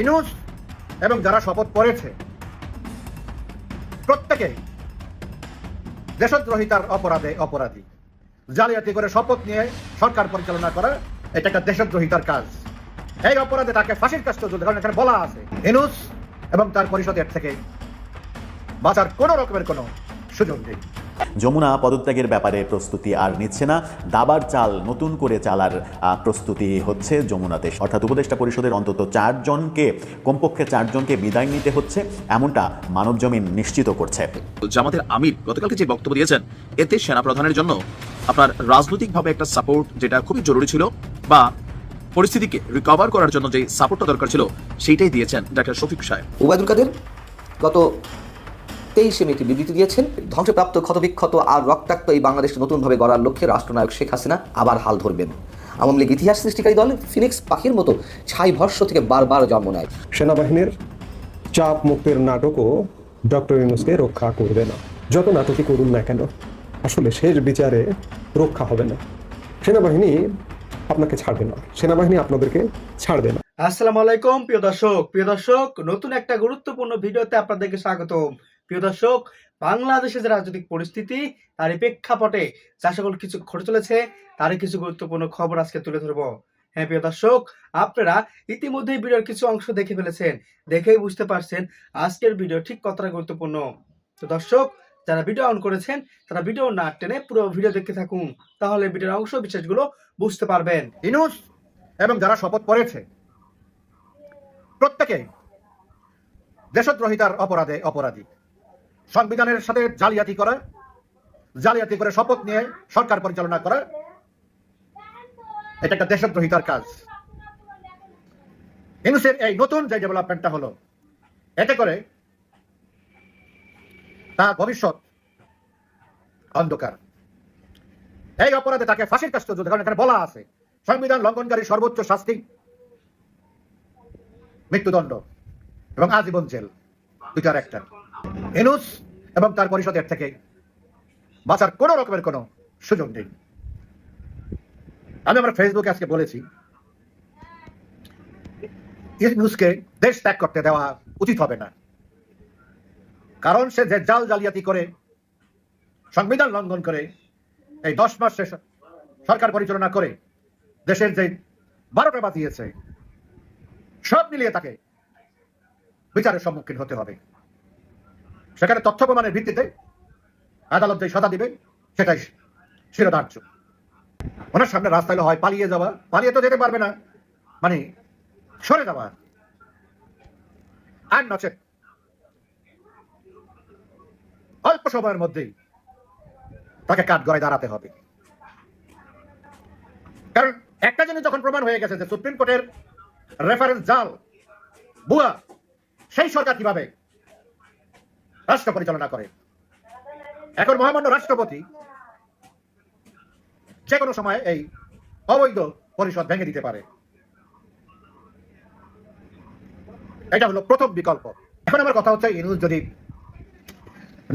ইনুস এবং যারা শপথ করেছে প্রত্যেকে দেশদ্রোহিতার অপরাধে অপরাধী। জালিয়াতি করে শপথ নিয়ে সরকার পরিচালনা করা, এটা একটা দেশদ্রোহিতার কাজ। এই অপরাধে তাকে ফাঁসির কাজ চলছে, কারণ এখানে বলা আছে, ইনুস এবং তার পরিষদের থেকে বাঁচার কোনো রকমের কোনো সুযোগ নেই। যমুনা পদত্যাগের ব্যাপারে প্রস্তুতি আর নিচ্ছে না। দাবার চাল নতুন করে চালার প্রস্তুতি হচ্ছে যমুনাতে। অর্থাৎ উপদেষ্টা পরিষদের অন্তত চারজনকে কমপক্ষে চারজনকে বিদায় নিতে হচ্ছে এমনটা মানব জমিন নিশ্চিত করছে। জামাতের আমির গতকালকে যে বক্তব্য দিয়েছেন এতে সেনাপ্রধানের জন্য আপনার রাজনৈতিকভাবে একটা সাপোর্ট যেটা খুবই জরুরি ছিল বা পরিস্থিতিকে রিকভার করার জন্য যে সাপোর্টটা দরকার ছিল সেইটাই দিয়েছেন ডাক্তার শফিক সাহেব। ওবায়দুল কাদের গত তেইশে মে একটি বিবৃতি দিয়েছেন। ধ্বংসপ্রাপ্ত ক্ষতবিক্ষত আর রক্তাক্ত এই বাংলাদেশকে নতুনভাবে গড়ার লক্ষ্যে রাষ্ট্রনায়ক শেখ হাসিনা আবার হাল ধরবেন। আওয়ামী লীগ ইতিহাস সৃষ্টিকারী দল ফিনিক্স পাখির মতো ছাই ভর্ষ থেকে বারবার জন্ম নেয়। সেনাবাহিনীর চাপ মুক্তের নাটকও ডক্টর ইউনুসকে রক্ষা করবে না। যত নাটকই করুন না কেন আসলে শেষ বিচারে রক্ষা হবে না। সেনাবাহিনী আপনাকে ছাড়বে না। সেনাবাহিনী আপনাদেরকে ছাড়বে না। আসসালামু আলাইকুম প্রিয় দর্শক। প্রিয় দর্শক নতুন একটা গুরুত্বপূর্ণ ভিডিওতে আপনাদেরকে স্বাগতম। প্রিয় দর্শক, বাংলাদেশের যে রাজনৈতিক পরিস্থিতি তার প্রেক্ষাপটে যা সকল কিছু ঘটে চলেছে, তারই কিছু গুরুত্বপূর্ণ খবর আজকে তুলে ধরবো। হ্যাঁ প্রিয় দর্শক, আপনারা ইতিমধ্যেই ভিডিওর কিছু অংশ দেখে ফেলেছেন, দেখেই বুঝতে পারছেন আজকের ভিডিও ঠিক কতটা গুরুত্বপূর্ণ। তো দর্শক, যারা ভিডিও অন করেছেন, তারা ভিডিও না টেনে পুরো ভিডিও দেখতে থাকুন, তাহলে ভিডিওর অংশ বিশেষগুলো বুঝতে পারবেন। ইনুস এবং যারা শপথ করেছে প্রত্যেকে দেশদ্রোহিতার অপরাধে অপরাধী। সংবিধানের সাথে জালিয়াতি করা, জালিয়াতি করে শপথ নিয়ে সরকার পরিচালনা করা। এটা একটা দেশদ্রোহিতার কাজ। ইনুসের এই নতুন যে ডেভেলপমেন্টটা হলো, এতে করে তার ভবিষ্যৎ অন্ধকার। এই অপরাধে তাকে ফাঁসির কাজ চলছে, কারণ এখানে বলা আছে, সংবিধান লঙ্ঘনকারী সর্বোচ্চ শাস্তি, মৃত্যুদণ্ড এবং আজীবন জেল, দুইটার একটা। এনুস এবং তার পরিষদের থেকে বাঁচার কোনো রকমের কোনো সুযোগ নেই। আমি আমার ফেসবুকে আজকে বলেছি ইউনুসকে দেশ ত্যাগ করতে দেওয়া উচিত হবে না। কারণ সে যে জাল জালিয়াতি করে, সংবিধান লঙ্ঘন করে, এই দশ মাস সরকার পরিচালনা করে, দেশের যে বারোটা বাজিয়েছে, সব মিলিয়ে তাকে বিচারের সম্মুখীন হতে হবে। সেখানে তথ্য প্রমাণের ভিত্তিতে আদালত যে সদা দিবে, সেটাই শিরোধার্য। ওনার সামনে রাস্তা হয় পালিয়ে যাওয়া, পালিয়ে তো যেতে পারবে না মানে সরে যাওয়া। আর নচে। অল্প সময়ের মধ্যেই তাকে কাঠ গড়ায় দাঁড়াতে হবে। কারণ একটা জিনিস যখন প্রমাণ হয়ে গেছে যে সুপ্রিম কোর্টের রেফারেন্স জাল, বুয়া, সেই সরকার কীভাবে রাষ্ট্র পরিচালনা করে। এখন মহামান্য রাষ্ট্রপতি যে কোনো সময় এই অবৈধ পরিষদ ভেঙে দিতে পারে। এটা হলো প্রথম বিকল্প। এখন আমার কথা হচ্ছে ইনুস যদি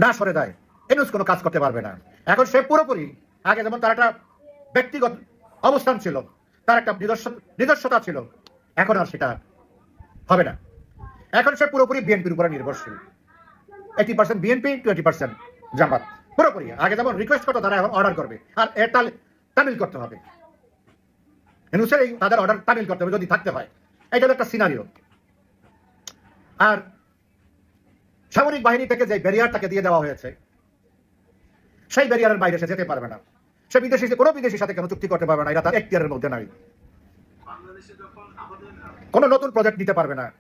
না সরে যায় এনুস কোনো কাজ করতে পারবে না। এখন সে পুরোপুরি, আগে যেমন তার একটা ব্যক্তিগত অবস্থান ছিল, তার একটা নিজস্বতা ছিল, এখন আর সেটা হবে না। এখন সে পুরোপুরি বিএনপির উপরে নির্ভরশীল। Eighty percent BNP twenty percent Jamaat. পুরোপুরি আগে যেমন রিকোয়েস্ট করতো, তারা এখন অর্ডার করবে। আর তাল- তামিল করতে হবে। এনুসের এই তাদের অর্ডার তামিল করতে হবে, যদি থাকতে হয়। এটা একটা সিনারিও আর সামরিক বাহিনী থেকে যে ব্যারিয়ার তাকে দিয়ে দেওয়া হয়েছে, সেই ব্যারিয়ারের বাইরে সে যেতে পারবে না। সে বিদেশি কোনো বিদেশির সাথে কেন চুক্তি করতে পারবে না। এটা তার এখতিয়ারের মধ্যে নাই। কোনো নতুন প্রজেক্ট নিতে পারবে না।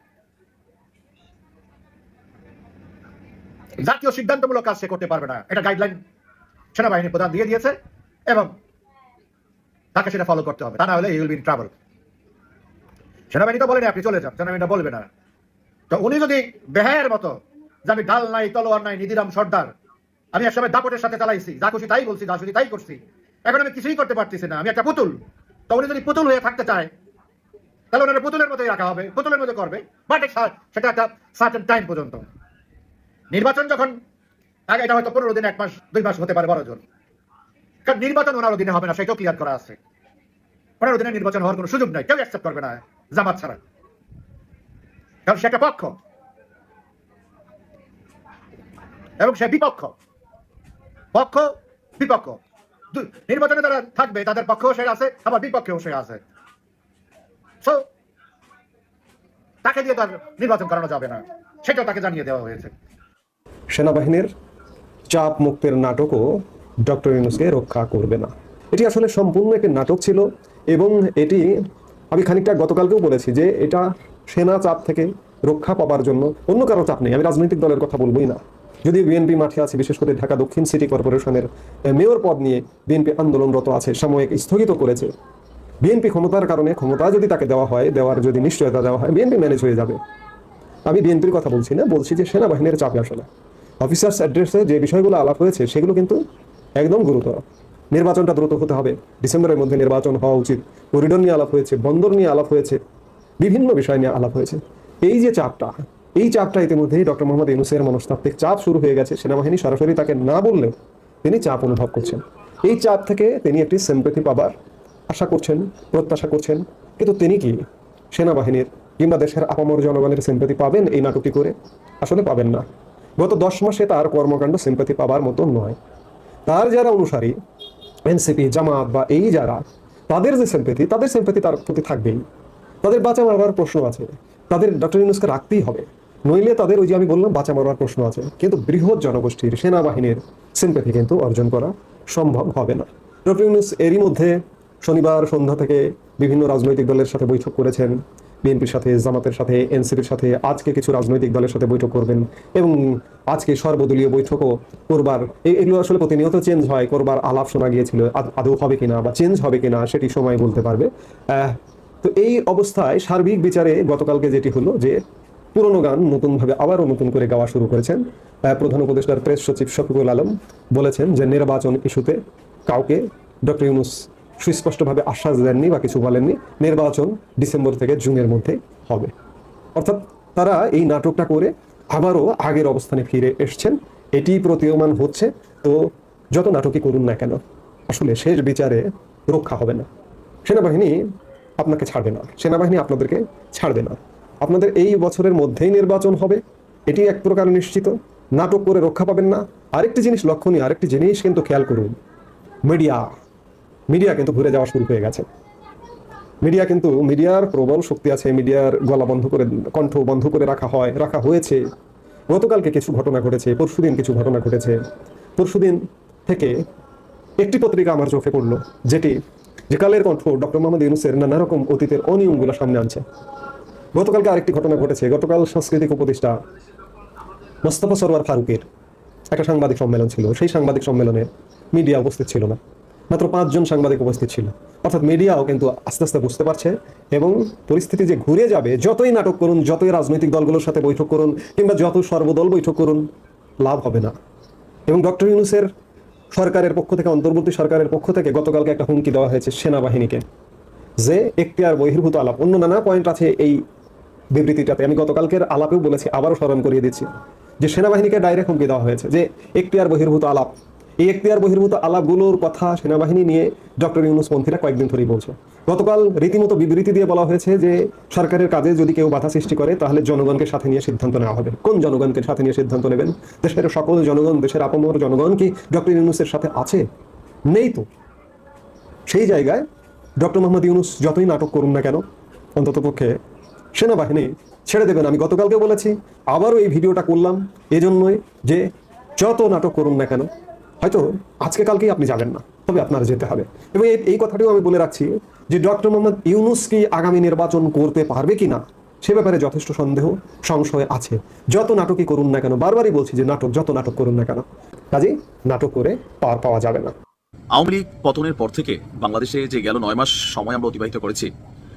জাতীয় সিদ্ধান্তমূলক কাজ সে করতে পারবে না। এটা গাইডলাইন সেনাবাহিনী প্রধান দিয়ে দিয়েছে এবং তাকে সেটা ফলো করতে হবে। তা না হলে ইউল বি ইন ট্রাভেল সেনাবাহিনী তো বলেনি, আপনি চলে যান। সেনাবাহিনীটা বলবে না। তো উনি যদি বেহায়ের মতো, যে আমি ডাল নাই, তলোয়ার নাই, নিধিরাম সর্দার, আমি একসময় দাপটের সাথে চালাইছি, যা খুশি তাই বলছি, যা খুশি তাই করছি, এখন আমি কিছুই করতে পারতেছি না, আমি একটা পুতুল। তো উনি যদি পুতুল হয়ে থাকতে চায়, তাহলে ওনারা পুতুলের মতোই রাখা হবে, পুতুলের মতো করবে। বাট সেটা একটা সার্টেন টাইম পর্যন্ত। নির্বাচন যখন, আগে এটা হয়তো পনেরো দিন, এক মাস, দুই মাস হতে পারে বড় জোর। কারণ নির্বাচন ওনারও দিনে হবে না, সেটাও ক্লিয়ার করা আছে। পনেরো দিনে নির্বাচন হওয়ার কোনো সুযোগ নাই, কেউ অ্যাকসেপ্ট করবে না জামাত ছাড়া। কারণ সে একটা পক্ষ। এবং সে বিপক্ষ। পক্ষ, বিপক্ষ। নির্বাচনে তারা থাকবে, তাদের পক্ষেও সে আছে, আবার বিপক্ষেও সে আছে। তাকে দিয়ে তার নির্বাচন করানো যাবে না, সেটাও তাকে জানিয়ে দেওয়া হয়েছে। সেনাবাহিনীর চাপ মুক্তের নাটকও ডক্টর ইউনুসকে রক্ষা করবে না। এটি আসলে সম্পূর্ণ একটি নাটক ছিল এবং এটি আমি খানিকটা গতকালকেও বলেছি যে এটা সেনা চাপ থেকে রক্ষা পাবার জন্য অন্য কারও চাপ নেই। আমি রাজনৈতিক দলের কথা বলবোই না। যদি বিএনপি মাঠে আছে, বিশেষ করে ঢাকা দক্ষিণ সিটি কর্পোরেশনের মেয়র পদ নিয়ে বিএনপি আন্দোলনরত আছে সাময়িক স্থগিত করেছে। বিএনপি ক্ষমতার কারণে ক্ষমতা যদি তাকে দেওয়া হয়, দেওয়ার যদি নিশ্চয়তা দেওয়া হয়, বিএনপি ম্যানেজ হয়ে যাবে। আমি বিএনপির কথা বলছি না, বলছি যে সেনাবাহিনীর চাপে আসলে। অফিসার্স অ্যাড্রেসে যে বিষয়গুলো আলাপ হয়েছে, সেগুলো কিন্তু একদম গুরুতর। নির্বাচনটা দ্রুত হতে হবে। ডিসেম্বরের মধ্যে নির্বাচন হওয়া উচিত। করিডোর নিয়ে আলাপ হয়েছে, বন্দর নিয়ে আলাপ হয়েছে, বিভিন্ন বিষয় নিয়ে আলাপ হয়েছে। এই যে চাপটা, এই চাপটা ইতিমধ্যেই ডক্টর মোহাম্মদ ইউনুসের মনস্তাত্ত্বিক চাপ শুরু হয়ে গেছে। সেনাবাহিনী সরাসরি তাকে না বললেও তিনি চাপ অনুভব করছেন। এই চাপ থেকে তিনি একটি সিম্পেথি পাবার আশা করছেন, প্রত্যাশা করছেন। কিন্তু তিনি কি? সেনাবাহিনীর কিংবা দেশের আপামর জনগণের সিম্পেথি পাবেন এই নাটকটি করে? আসলে পাবেন না। গত দশ মাসে তার কর্মকাণ্ড সিম্পেথি পাবার মতো নয়। তার যারা অনুসারী এনসিপি জামাত বা এই যারা, তাদের যে সিম্পেথি তাদের সিম্পেথি তার প্রতি থাকবেই। তাদের বাঁচা মারবার প্রশ্ন আছে। তাদের ডক্টর ইউনুসকে রাখতেই হবে। নইলে তাদের ওই যে আমি বললাম, বাঁচা মারবার প্রশ্ন আছে। কিন্তু বৃহৎ জনগোষ্ঠীর সেনাবাহিনীর সিম্পেথি কিন্তু অর্জন করা সম্ভব হবে না। ডক্টর ইউনুস এরই মধ্যে শনিবার সন্ধ্যা থেকে বিভিন্ন রাজনৈতিক দলের সাথে বৈঠক করেছেন। বিএনপির সাথে, জামাতের সাথে, এনসিপির সাথে আজকে কিছু রাজনৈতিক দলের সাথে বৈঠক করবেন এবং আজকে সর্বদলীয় বৈঠকও করবার। এগুলো আসলে প্রতিনিয়ত চেঞ্জ হয়, করবার আলাপ শোনা গিয়েছিল। আদৌ হবে কিনা বা চেঞ্জ হবে কিনা সেটি সময় বলতে পারবে। তো এই অবস্থায় সার্বিক বিচারে গতকালকে যেটি হলো যে পুরনো গান নতুনভাবে আবারও নতুন করে গাওয়া শুরু করেছেন প্রধান উপদেষ্টার প্রেস সচিব শফিকুল আলম বলেছেন যে নির্বাচন ইস্যুতে কাউকে, ডক্টর ইউনুস সুস্পষ্টভাবে আশ্বাস দেননি বা কিছু বলেননি। নির্বাচন ডিসেম্বর থেকে জুনের মধ্যে হবে। অর্থাৎ তারা এই নাটকটা করে আবারও আগের অবস্থানে ফিরে এসছেন। এটি প্রতীয়মান হচ্ছে। তো যত নাটকই করুন না কেন, আসলে শেষ বিচারে রক্ষা হবে না। সেনাবাহিনী আপনাকে ছাড়বে না। সেনাবাহিনী আপনাদেরকে ছাড়বে না। আপনাদের এই বছরের মধ্যেই নির্বাচন হবে। এটি এক প্রকার নিশ্চিত। নাটক করে রক্ষা পাবেন না। আরেকটি জিনিস লক্ষণীয়, আরেকটি জিনিস কিন্তু খেয়াল করুন। মিডিয়া। মিডিয়া কিন্তু ঘুরে যাওয়া শুরু হয়ে গেছে। মিডিয়া কিন্তু, মিডিয়ার প্রবল শক্তি আছে, মিডিয়ার গলা বন্ধ করে, কণ্ঠ বন্ধ করে রাখা হয়, রাখা হয়েছে। গতকালকে কিছু ঘটনা ঘটেছে, পরশুদিন কিছু ঘটনা ঘটেছে। পরশুদিন থেকে একটি পত্রিকা আমার চোখে পড়ল, যেটি যে কালের কণ্ঠ ডক্টর মোহাম্মদ ইউনুসের নানা রকম অতীতের অনিয়মগুলো সামনে আনছে। গতকালকে আরেকটি ঘটনা ঘটেছে, গতকাল সাংস্কৃতিক উপদেষ্টা মোস্তফা সরোয়ার ফারুকের একটা সাংবাদিক সম্মেলন ছিল। সেই সাংবাদিক সম্মেলনে মিডিয়া উপস্থিত ছিল না। মাত্র পাঁচজন সাংবাদিক উপস্থিত ছিল। অর্থাৎ মিডিয়াও কিন্তু আস্তে আস্তে বুঝতে পারছে এবং পরিস্থিতি যে ঘুরে যাবে, যতই নাটক করুন, যতই রাজনৈতিক দলগুলোর সাথে বৈঠক করুন, কিংবা যত সর্বদল বৈঠক করুন, লাভ হবে না। এবং ডক্টর ইউনুসের সরকারের পক্ষ থেকে, অন্তর্বর্তী সরকারের পক্ষ থেকে গতকালকে একটা হুমকি দেওয়া হয়েছে সেনাবাহিনীকে যে একটি আর বহির্ভূত আলাপ, অন্য নানা পয়েন্ট আছে এই বিবৃতিটাতে। আমি গতকালকের আলাপেও বলেছি, আবারও স্মরণ করিয়ে দিচ্ছি যে সেনাবাহিনীকে ডাইরেক্ট হুমকি দেওয়া হয়েছে যে এখতিয়ার বহির্ভূত আলাপ এই এখতিয়ার বহির্ভূত আলাপগুলোর কথা সেনাবাহিনী নিয়ে ডক্টর ইউনুস পন্থীরা কয়েকদিন ধরেই বলছে। গতকাল রীতিমতো বিবৃতি দিয়ে বলা হয়েছে যে, সরকারের কাজে যদি কেউ বাধা সৃষ্টি করে, তাহলে জনগণকে সাথে নিয়ে সিদ্ধান্ত নেওয়া হবে। কোন জনগণকে সাথে নিয়ে সিদ্ধান্ত নেবেন? দেশের সকল জনগণ, দেশের আপমর জনগণ কি ডক্টর ইউনুসের সাথে আছে? নেই তো। সেই জায়গায় ডক্টর মোহাম্মদ ইউনুস যতই নাটক করুন না কেন অন্ততপক্ষে সেনাবাহিনী ছেড়ে দেবেন। আমি গতকালকে বলেছি, আবারও এই ভিডিওটা করলাম। এজন্যই যে, যত নাটক করুন না কেন হয়তো আজকে কালকেই আপনি যাবেন না, তবে আপনার যেতে হবে। এবং এই- কথাটিও আমি বলে রাখছি যে ডক্টর মোহাম্মদ ইউনুস কি আগামী নির্বাচন করতে পারবে কি না সে ব্যাপারে যথেষ্ট সন্দেহ, সংশয় আছে। যত নাটকই করুন না কেন, বারবারই বলছি যে নাটক, যত নাটক করুন না কেন, কাজেই নাটক করে পার পাওয়া যাবে না। আওয়ামী লীগ পতনের পর থেকে বাংলাদেশে যে গেল নয় মাস সময় আমরা অতিবাহিত করেছি,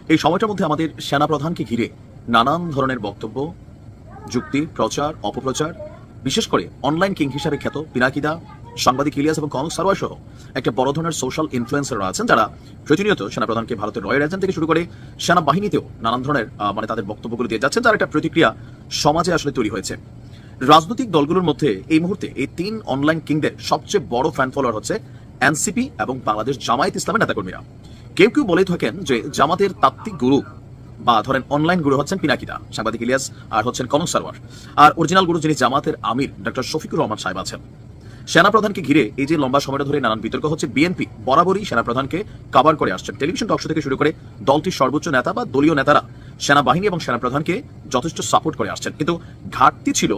এই সময়টার মধ্যে আমাদের সেনাপ্রধানকে ঘিরে নানান ধরনের বক্তব্য, যুক্তি, প্রচার, অপপ্রচার, বিশেষ করে অনলাইন কিং হিসাবে খ্যাত পিনাকিদা সাংবাদিক ইলিয়াস এবং কনক সারোয়া সহ একটা বড় ধরনের সোশ্যাল ইনফ্লুয়েন্সাররা আছেন, যারা প্রতিনিয়ত সেনাপ্রধানকে ভারতের রয়্যাল এজেন্ট থেকে শুরু করে সেনাবাহিনীতেও নানান ধরনের মানে তাদের বক্তব্যগুলো দিয়ে যাচ্ছেন তার একটা প্রতিক্রিয়া সমাজে আসলে তৈরি হয়েছে। রাজনৈতিক দলগুলোর মধ্যে এই মুহূর্তে এই তিন অনলাইন কিংদের সবচেয়ে বড় ফ্যান ফলোয়ার হচ্ছে এনসিপি এবং বাংলাদেশ জামায়াত ইসলামের নেতাকর্মীরা। কেউ কেউ বলে থাকেন যে জামাতের তাত্ত্বিক গুরু বা ধরেন অনলাইন গুরু হচ্ছেন পিনাকিদা, সাংবাদিক ইলিয়াস, আর হচ্ছেন কনক সারওয়ার আর অরিজিনাল গুরু যিনি জামাতের আমির ডক্টর শফিকুর রহমান সাহেব আছেন। সেনাপ্রধানকে ঘিরে এই যে লম্বা সময়টা ধরে নানান বিতর্ক হচ্ছে বিএনপি বরাবরই সেনাপ্রধানকে কভার করে আসছেন। টেলিভিশন টকশো থেকে শুরু করে দলটির সর্বোচ্চ নেতা বা দলীয় নেতারা সেনাবাহিনী এবং সেনাপ্রধানকে যথেষ্ট সাপোর্ট করে আসছেন। কিন্তু ঘাটতি ছিল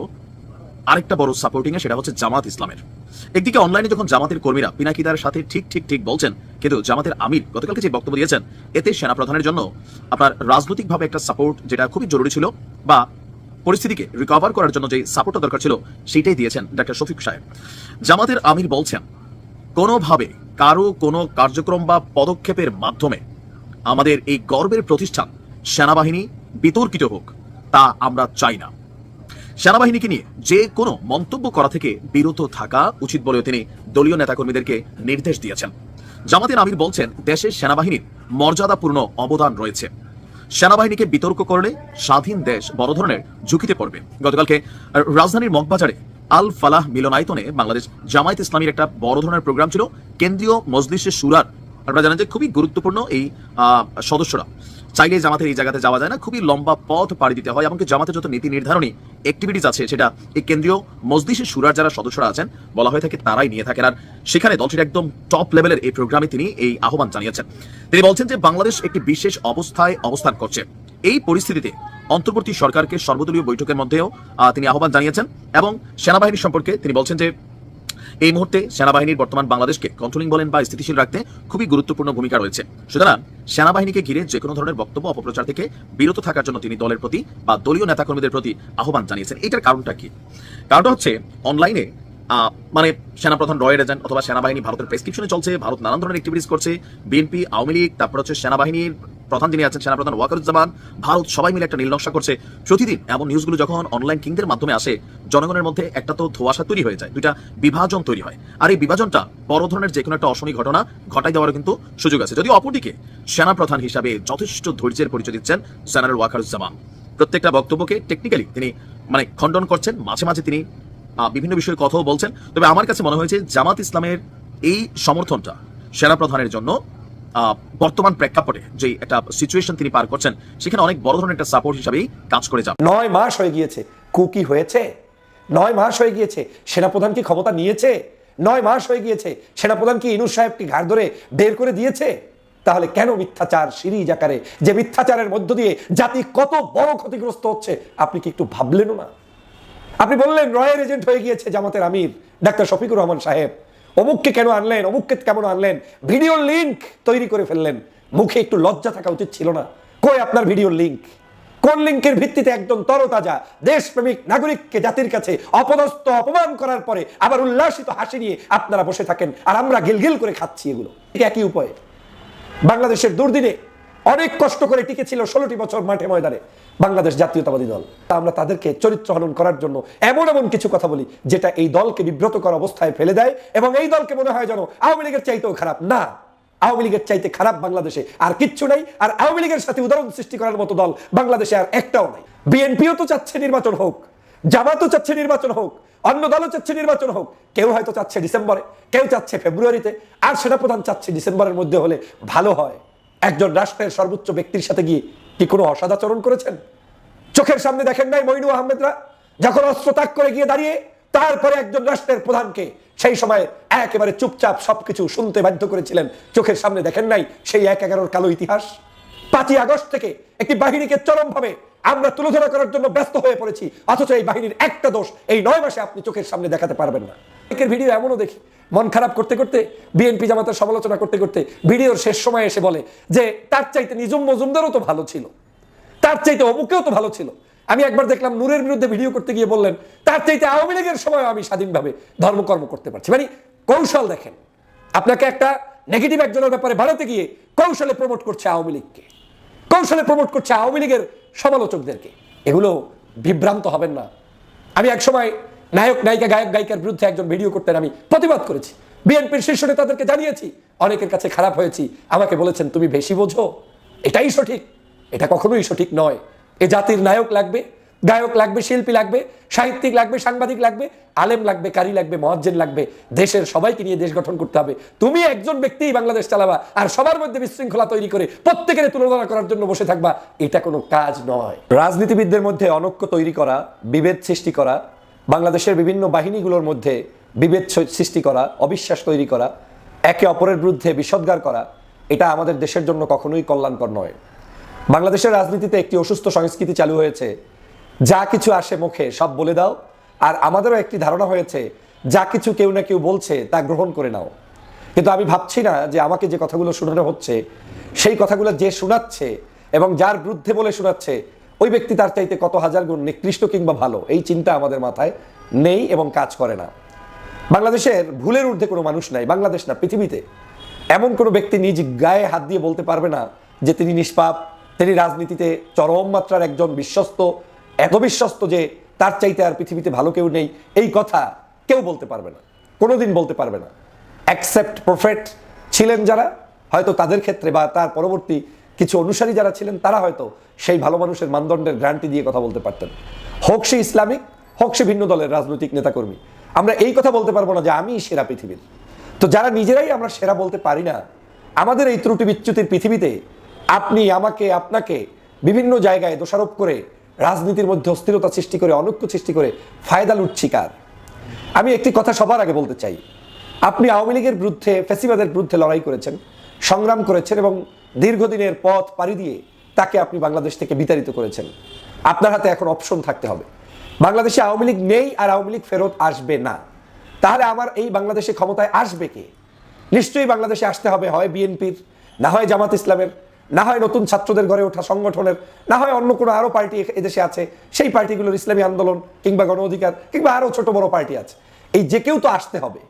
আরেকটা বড় সাপোর্টিং এ, সেটা হচ্ছে জামাত ইসলামের। একদিকে অনলাইনে যখন জামাতের কর্মীরা পিনাকিদার সাথে ঠিক ঠিক ঠিক বলছেন, কিন্তু জামাতের আমির গতকালকে যে বক্তব্য দিয়েছেন, এতে সেনাপ্রধানের জন্য আপনার রাজনৈতিকভাবে একটা সাপোর্ট যেটা খুবই জরুরি ছিল বা পরিস্থিতিকে রিকভার করার জন্য যে সাপোর্টটা দরকার ছিল সেটাই দিয়েছেন ডাক্তার শফিক সাহেব। জামাতের আমির বলছেন, কোনোভাবে কারও কোনো কার্যক্রম বা পদক্ষেপের মাধ্যমে আমাদের এই গর্বের প্রতিষ্ঠান সেনাবাহিনী বিতর্কিত হোক, তা আমরা চাই না। সেনাবাহিনীকে নিয়ে যে কোনো মন্তব্য করা থেকে বিরত থাকা উচিত বলেও তিনি দলীয় নেতাকর্মীদেরকে নির্দেশ দিয়েছেন। জামাতের আমির বলছেন, দেশের সেনাবাহিনীর মর্যাদাপূর্ণ অবদান রয়েছে। সেনাবাহিনীকে বিতর্ক করলে স্বাধীন দেশ বড় ধরনের ঝুঁকিতে পড়বে। গতকালকে রাজধানীর মগবাজারে আল ফালাহ মিলনায়তনে বাংলাদেশ জামায়াত ইসলামীর একটা বড় ধরনের প্রোগ্রাম ছিল। কেন্দ্রীয় মজলিসে সুরার, আপনারা জানেন যে খুবই গুরুত্বপূর্ণ এই সদস্যরা। চাইলে জামাতের এই জায়গাতে যাওয়া যায় না। খুবই লম্বা পথ পাড়ি দিতে হয়, এমনকি জামাতের যত নীতি নির্ধারণী অ্যাক্টিভিটিস আছে, সেটা এই কেন্দ্রীয় মসজিদের সুরার যারা সদস্যরা আছেন, বলা হয়ে থাকে তারাই নিয়ে থাকেন। আর সেখানে দলটির একদম টপ লেভেলের এই প্রোগ্রামে তিনি এই আহ্বান জানিয়েছেন। তিনি বলছেন যে বাংলাদেশ একটি বিশেষ অবস্থায় অবস্থান করছে। এই পরিস্থিতিতে অন্তর্বর্তী সরকারকে সর্বদলীয় বৈঠকের মধ্যেও তিনি আহ্বান জানিয়েছেন এবং সেনাবাহিনী সম্পর্কে তিনি বলছেন যে এই মুহূর্তে সেনাবাহিনীর বর্তমান বাংলাদেশকে কন্ট্রোলিং বলেন বা স্থিতিশীল রাখতে খুবই গুরুত্বপূর্ণ ভূমিকা রয়েছে। সুতরাং সেনাবাহিনীকে ঘিরে যে কোনো ধরনের বক্তব্য অপপ্রচার থেকে বিরত থাকার জন্য তিনি দলের প্রতি বা দলীয় নেতাকর্মীদের প্রতি আহ্বান জানিয়েছেন। এটার কারণটা কি? কারণটা হচ্ছে অনলাইনে মানে সেনাপ্রধান রয়ের এজেন্ট অথবা সেনাবাহিনী ভারতের প্রেসক্রিপশনে চলছে, ভারত নানান ধরনের অ্যাক্টিভিটিস করছে, বিএনপি, আওয়ামী লীগ, তারপর হচ্ছে সেনাবাহিনীর প্রধান যিনি আছেন সেনাপ্রধান ওয়াকারুজ্জামান, ভারত সবাই মিলে একটা নীল নকশা করছে। প্রতিদিন এমন নিউজগুলো যখন অনলাইন কিংদের মাধ্যমে আসে, জনগণের মধ্যে একটা তো ধোয়াশা তৈরি হয়ে যায়, দুইটা বিভাজন তৈরি হয়। আর এই বিভাজনটা বড় ধরনের যে কোনো একটা অশনি ঘটনা ঘটাই দেওয়ার কিন্তু সুযোগ আছে। যদিও অপরদিকে সেনাপ্রধান হিসাবে যথেষ্ট ধৈর্যের পরিচয় দিচ্ছেন জেনারেল ওয়াকারুজ্জামান। প্রত্যেকটা বক্তব্যকে টেকনিক্যালি তিনি মানে খণ্ডন করছেন, মাঝে মাঝে তিনি বিভিন্ন বিষয়ে কথাও বলছেন। তবে আমার কাছে মনে হয়েছে জামাত ইসলামের এই সমর্থনটা সেনাপ্রধানের জন্য বর্তমান প্রেক্ষাপটে যে একটা সিচুয়েশন তিনি পার করছেন, সেখানে অনেক বড় ধরনের একটা সাপোর্ট হিসাবেই কাজ করে যাবে নয় মাস হয়ে গিয়েছে। কুকি হয়েছে? নয় মাস হয়ে গিয়েছে। সেনাপ্রধান কি ক্ষমতা নিয়েছে? নয় মাস হয়ে গিয়েছে। সেনাপ্রধান কি ইনুস সাহেবকে ঘাড় ধরে বের করে দিয়েছে? তাহলে কেন মিথ্যাচার সিরিজ আকারে? যে মিথ্যাচারের মধ্য দিয়ে জাতি কত বড় ক্ষতিগ্রস্ত হচ্ছে, আপনি কি একটু ভাবলেনও না? আপনি বললেন, রয়ের এজেন্ট হয়ে গিয়েছে জামাতের আমির, ডাক্তার শফিকুর রহমান সাহেব। অমুককে কেন আনলেন? অমুককে কেমন আনলেন? ভিডিও লিংক তৈরি করে ফেললেন। মুখে একটু লজ্জা থাকা উচিত ছিল না। কই আপনার ভিডিও লিংক? কোন লিঙ্কের ভিত্তিতে একজন তরতাজা, দেশপ্রেমিক নাগরিককে জাতির কাছে অপদস্থ, অপমান করার পরে আবার উল্লাসিত হাসি নিয়ে আপনারা বসে থাকেন আর আমরা গিলগিল করে খাচ্ছি এগুলো। একই উপায়ে। বাংলাদেশের দুর্দিনে অনেক কষ্ট করে টিকেছিল ষোলোটি বছর মাঠে ময়দানে। বাংলাদেশ জাতীয়তাবাদী দল। তা আমরা তাদেরকে চরিত্র হনন করার জন্য এমন এমন কিছু কথা বলি, যেটা এই দলকে বিব্রতকর অবস্থায় ফেলে দেয় এবং এই দলকে মনে হয় যেন আওয়ামী লীগের চাইতেও খারাপ। না, আওয়ামী লীগের চাইতে খারাপ বাংলাদেশে আর কিচ্ছু নাই, আর আওয়ামী লীগের সাথে উদাহরণ সৃষ্টি করার মতো দল বাংলাদেশে আর একটাও নাই। বিএনপিও তো চাচ্ছে নির্বাচন হোক, জামাতও চাচ্ছে নির্বাচন হোক, অন্য দলও চাচ্ছে নির্বাচন হোক, কেউ হয়তো চাচ্ছে ডিসেম্বরে, কেউ চাচ্ছে ফেব্রুয়ারিতে, আর সেনাপ্রধান চাচ্ছে ডিসেম্বরের মধ্যে হলে ভালো হয়। একজন রাষ্ট্রের সর্বোচ্চ ব্যক্তির সাথে গিয়ে কি কোনো অসদাচরণ করেছেন? চোখের সামনে দেখেন নাই মইনু আহমেদরা? যখন অস্ত্র ত্যাগ করে গিয়ে দাঁড়িয়ে, তারপরে একজন রাষ্ট্রের প্রধানকে সেই সময় একেবারে চুপচাপ সবকিছু শুনতে বাধ্য করেছিলেন। চোখের সামনে দেখেন নাই সেই এক এগারোর কালো ইতিহাস? পাঁচই আগস্ট থেকে একটি বাহিনীকে চরমভাবে আমরা তুলোধনা করার জন্য ব্যস্ত হয়ে পড়েছি। অথচ এই বাহিনীর একটা দোষ এই নয় মাসে আপনি চোখের সামনে দেখাতে পারবেন না। একের ভিডিও এমনও দেখি, মন খারাপ করতে করতে, বিএনপি জামাতের সমালোচনা করতে করতে ভিডিওর শেষ সময় এসে বলে যে, তার চাইতে নিজুম মজুমদারও তো ভালো ছিল। তার চাইতে অমুকেও তো ভালো ছিল। আমি একবার দেখলাম নূরের বিরুদ্ধে ভিডিও করতে গিয়ে বললেন, তার চাইতে আওয়ামী লীগের সময় আমি স্বাধীনভাবে ধর্মকর্ম করতে পারছি। মানে কৌশল দেখেন, আপনাকে একটা নেগেটিভ একজনের ব্যাপারে বাড়াতে গিয়ে কৌশলে প্রমোট করছে আওয়ামী লীগকে। কৌশলে প্রমোট করছে আওয়ামী লীগের সমালোচকদেরকে। এগুলো বিভ্রান্ত হবেন না। আমি একসময় নায়ক, নায়িকা, গায়ক, গায়িকার বিরুদ্ধে একজন ভিডিও করতেন আমি প্রতিবাদ করেছি। বিএনপির শীর্ষ নেতাদেরকে জানিয়েছি, অনেকের কাছে খারাপ হয়েছি। আমাকে বলেছেন, তুমি বেশি বোঝো। এটাই সঠিক। এটা কখনোই সঠিক নয়। এ জাতির নায়ক লাগবে, গায়ক লাগবে, শিল্পী লাগবে, সাহিত্যিক লাগবে, সাংবাদিক লাগবে, আলেম লাগবে, কারি লাগবে, মহাজ্জেন লাগবে। দেশের সবাইকে নিয়ে দেশ গঠন করতে হবে। তুমি একজন ব্যক্তিই বাংলাদেশ চালাবা আর সবার মধ্যে বিশৃঙ্খলা তৈরি করে প্রত্যেকের তুলনা করার জন্য বসে থাকবা। এটা কোনো কাজ নয়। রাজনীতিবিদদের মধ্যে অনৈক্য তৈরি করা, বিভেদ সৃষ্টি করা বাংলাদেশের বিভিন্ন বাহিনীগুলোর মধ্যে বিভেদ সৃষ্টি করা, অবিশ্বাস তৈরি করা, একে অপরের বিরুদ্ধে বিষদগার করা, এটা আমাদের দেশের জন্য কখনোই কল্যাণকর নয়। বাংলাদেশের রাজনীতিতে একটি অসুস্থ সংস্কৃতি চালু হয়েছে। যা কিছু আসে মুখে, সব বলে দাও। আর আমাদেরও একটি ধারণা হয়েছে, যা কিছু কেউ না কেউ বলছে, তা গ্রহণ করে নাও। কিন্তু আমি ভাবছি না যে আমাকে যে কথাগুলো শোনানো হচ্ছে, সেই কথাগুলো যে শোনাচ্ছে এবং যার বিরুদ্ধে বলে শোনাচ্ছে ওই ব্যক্তি তার চাইতে কত হাজার গুণ নিকৃষ্ট কিংবা ভালো, এই চিন্তা আমাদের মাথায় নেই এবং কাজ করে না। বাংলাদেশের ভুলের ঊর্ধ্বে কোনো মানুষ নাই, বাংলাদেশ না, পৃথিবীতে। এমন কোনো ব্যক্তি নিজ গায়ে হাত দিয়ে বলতে পারবে না যে তিনি নিষ্পাপ, তিনি রাজনীতিতে চরম মাত্রার একজন বিশ্বস্ত, এত বিশ্বস্ত যে তার চাইতে আর পৃথিবীতে ভালো কেউ নেই, এই কথা কেউ বলতে পারবে না, কোনোদিন বলতে পারবে না। অ্যাকসেপ্ট প্রফেট ছিলেন যারা, হয়তো তাদের ক্ষেত্রে বা তার পরবর্তী কিছু অনুসারী যারা ছিলেন, তারা হয়তো সেই ভালো মানুষের মানদণ্ডের গ্রান্টি দিয়ে কথা বলতে পারতেন। হোক সে ইসলামিক, হোক সে ভিন্ন দলের রাজনৈতিক নেতাকর্মী। আমরা এই কথা বলতে পারব না যে আমি সেরা পৃথিবীর। তো যারা নিজেরাই আমরা সেরা বলতে পারি না, আমাদের এই ত্রুটি বিচ্যুতির পৃথিবীতে আপনি আমাকে, আপনাকে বিভিন্ন জায়গায় দোষারোপ করে, রাজনীতির মধ্যে অস্থিরতা সৃষ্টি করে, অনৈক্য সৃষ্টি করে ফায়দা লুটছি কার? আমি একটি কথা সবার আগে বলতে চাই। আপনি আওয়ামী লীগের বিরুদ্ধে, ফেসিবাদের বিরুদ্ধে লড়াই করেছেন, সংগ্রাম করেছেন এবং দীর্ঘদিনের পথ পাড়ি দিয়ে তাকে আপনি বাংলাদেশ থেকে বিতাড়িত করেছেন। আপনার হাতে এখন অপশন থাকতে হবে। বাংলাদেশে আওয়ামী লীগ নেই আর আওয়ামী লীগ ফেরত আসবে না। তাহলে আমার এই বাংলাদেশে ক্ষমতায় আসবে কে? নিশ্চয়ই বাংলাদেশে আসতে হবে, হয় বিএনপির, না হয় জামাত ইসলামের, না হয় নতুন ছাত্রদের গড়ে ওঠা সংগঠনের, না হয় অন্য কোনো আরও পার্টি এদেশে আছে। সেই পার্টিগুলোর ইসলামী আন্দোলন কিংবা গণ অধিকার কিংবা আরও ছোট বড় পার্টি আছে। এই যে কেউ তো আসতে হবে।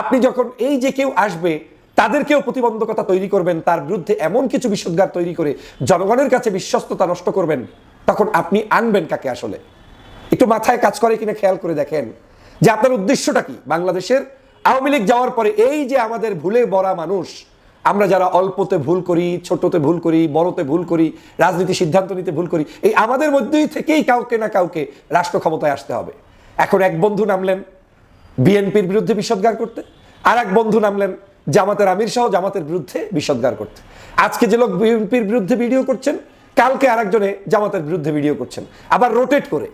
আপনি যখন এই যে কেউ আসবে তাদেরকেও প্রতিবন্ধকতা তৈরি করবেন, তার বিরুদ্ধে এমন কিছু বিশুদ্ধার তৈরি করে জনগণের কাছে বিশ্বস্ততা নষ্ট করবেন, তখন আপনি আনবেন কাকে আসলে? একটু মাথায় কাজ করে কিনা খেয়াল করে দেখেন। যে আপনার উদ্দেশ্যটা কি? বাংলাদেশের আওয়ামী লীগ যাওয়ার পরে এই যে আমাদের ভুলে বড়া মানুষ, আমরা যারা অল্পতে ভুল করি, ছোটতে ভুল করি, বড়তে ভুল করি, রাজনীতি সিদ্ধান্ত নিতে ভুল করি, এই আমাদের মধ্যেই থেকেই কাউকে না কাউকে রাষ্ট্র ক্ষমতায় আসতে হবে। এখন এক বন্ধু নামলেন, বিএনপির বিরুদ্ধে বিষদগার করতে আর এক বন্ধু নামলেন জামাতের আমির সহ জামাতের বিরুদ্ধে বিষদগার করতে। আজকে যে লোক বিএনপির বিরুদ্ধে ভিডিও করছেন, কালকে আরেকজনে জামাতের বিরুদ্ধে ভিডিও করছেন। আবার রোটেট করে।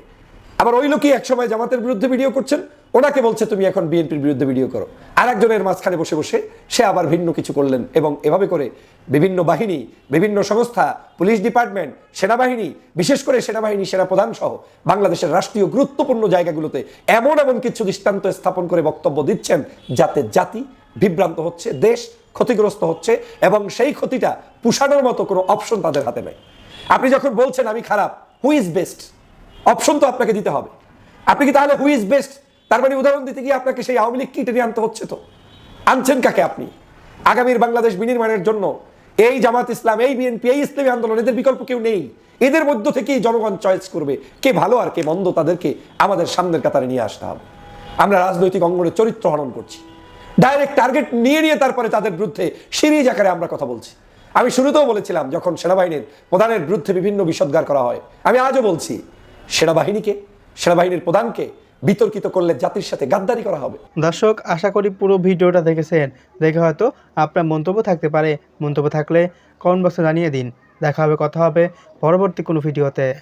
আবার ওই লোকই একসময় জামাতের বিরুদ্ধে ভিডিও করছেন, ওনাকে বলছে, তুমি এখন বিএনপির বিরুদ্ধে ভিডিও করো। আর একজনের মাঝখানে বসে বসে সে আবার ভিন্ন কিছু করলেন এবং এভাবে করে বিভিন্ন বাহিনী, বিভিন্ন সংস্থা, পুলিশ ডিপার্টমেন্ট, সেনাবাহিনী, বিশেষ করে সেনাবাহিনী সেনাপ্রধান সহ বাংলাদেশের রাষ্ট্রীয় গুরুত্বপূর্ণ জায়গাগুলোতে এমন এমন কিছু দৃষ্টান্ত স্থাপন করে বক্তব্য দিচ্ছেন যাতে জাতি বিভ্রান্ত হচ্ছে, দেশ ক্ষতিগ্রস্ত হচ্ছে, এবং সেই ক্ষতিটা পুষানোর মতো কোনো অপশন তাদের হাতে নেই। আপনি যখন বলছেন, আমি খারাপ হু ইজ বেস্ট অপশন তো আপনাকে দিতে হবে। আপনি কি তাহলে হু ইজ বেস্ট তার মানে উদাহরণ দিতে গিয়ে আপনাকে সেই আওয়ামী লীগ টেনে আনতে হচ্ছে তো? আনছেন কাকে আপনি? আগামীর বাংলাদেশ বিনির্মাণের জন্য এই জামাত ইসলাম, এই বিএনপি, এই ইসলামী আন্দোলন, এদের বিকল্প কেউ নেই। এদের মধ্য থেকেই জনগণ চয়েস করবে কে ভালো আর কে মন্দ তাদেরকে আমাদের সামনের কাতারে নিয়ে আসতে হবে। আমরা রাজনৈতিক অঙ্গনে চরিত্র হরণ করছি। ডাইরেক্ট টার্গেট নিয়ে নিয়ে তারপরে তাদের বিরুদ্ধে সিরিজ আকারে আমরা কথা বলছি। আমি শুরুতেও বলেছিলাম, যখন সেনাবাহিনীর প্রধানের বিরুদ্ধে বিভিন্ন বিষদগার করা হয়, আমি আজও বলছি, সেনাবাহিনীকে, সেনাবাহিনীর প্রধানকে বিতর্কিত করলে জাতির সাথে গাদ্দারি করা হবে। দর্শক, আশা করি পুরো ভিডিওটা দেখেছেন। দেখে হয়তো আপনার মন্তব্য থাকতে পারে। মন্তব্য থাকলে কমেন্ট বক্সে জানিয়ে দিন। দেখা হবে, কথা হবে পরবর্তী কোনো ভিডিওতে।